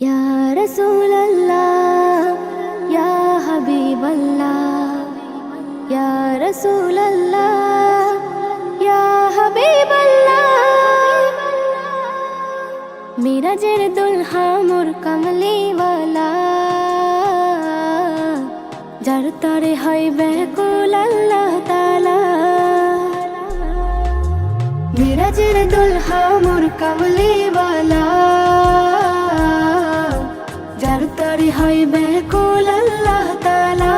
يا رسول الله يا حبيب الله يا رسول الله يا حبيب الله میرا جر دلہا مر کملی والا جر تارے ہوئی بیکول اللہ تعالی میرا جر তরে হয় ব্যাকুল আল্লাহ তালা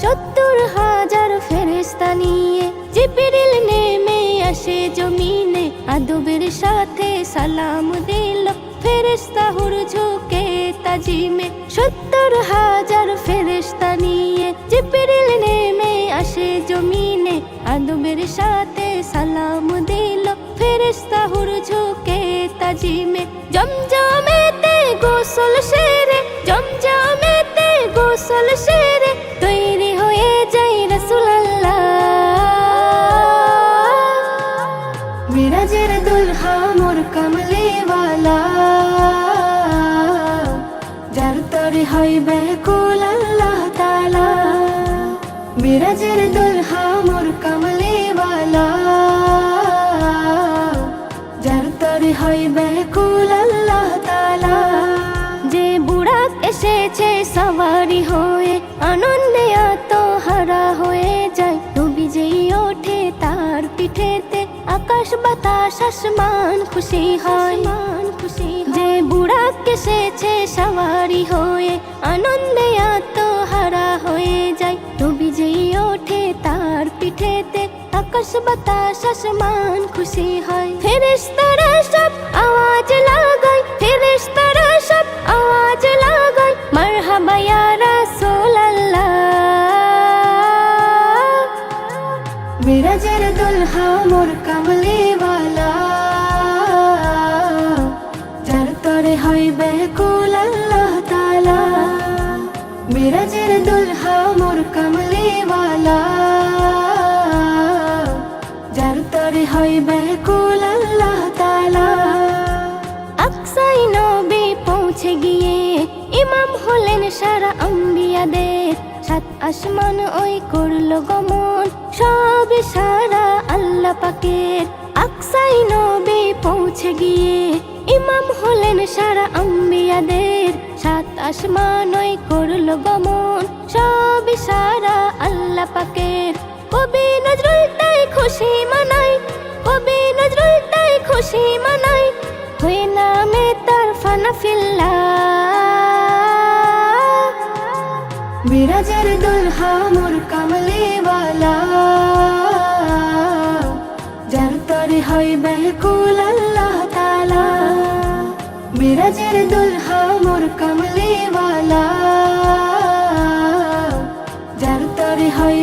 সত্তর হাজার ফেরেস্তা নিয়ে জিবিরিল নেমে আসে জমিনে, আদবের সাথে সালাম দিল ফেরেস্তা হুর ঝুঁকে তাজিমে। সত্তর হাজার ফেরেস্তা নিয়ে জিবিরিল নেমে আসে জমিনে, আদবের সাথে সালাম দিল ফেরেস্তা হুর ঝুঁকে তাজিমে। জমজমেতে গোসল সেরে, জমজমেতে গোসল সেরে, তৈরি হয়ে যাই রসুল্লাহ মিরাজের দুলহা মোর কমলিওয়ালা, যার তরে হয় ব্যাকুল আল্লাহ তালা মিরাজের দুলহা আকাশ বাতাস আসমান খুশি হয়। খুশি যে বুড়াক এসেছে সওয়ারি হয়ে আনন্দে এত হারা হয়ে যায়। তবি যেই ওঠে তার পিঠেতে আকাশ বাতাস আসমান খুশি হয়। ফেরেশতারা মিরাজের দুলহা মোর কামলিওয়ালা যার তরে হয় ব্যাকুল আল্লাহ তালা মিরাজের দুলহা মোর কামলিওয়ালা যার তরে হয় ব্যাকুল আল্লাহ তালা আকসাই নবী পৌঁছে গিয়ে ইমাম হলেন সারা আম্বিয়াদের সাত আসমান ওই করল গমন সব সারা আল্লাহ পাকের। আকসাই নবী পৌঁছে গিয়ে ইমাম হলেন সারা আম্বিয়াদের। সাত আসমান ওই করল গমন সব সারা আল্লাহ পাকের। কবি নজরুল তাই খুশি মানাই কবি নজরুল তাই খুশি মানাই হয়ে নামে তার ফানা ফিল্লা মিরাজের দুলহা মোর কামলিওয়ালা। যার তরে হয় বেলকুল আল্লাহ তালা বিরাজের দুলহা মোর কামলিওয়ালা। যার তরে হয়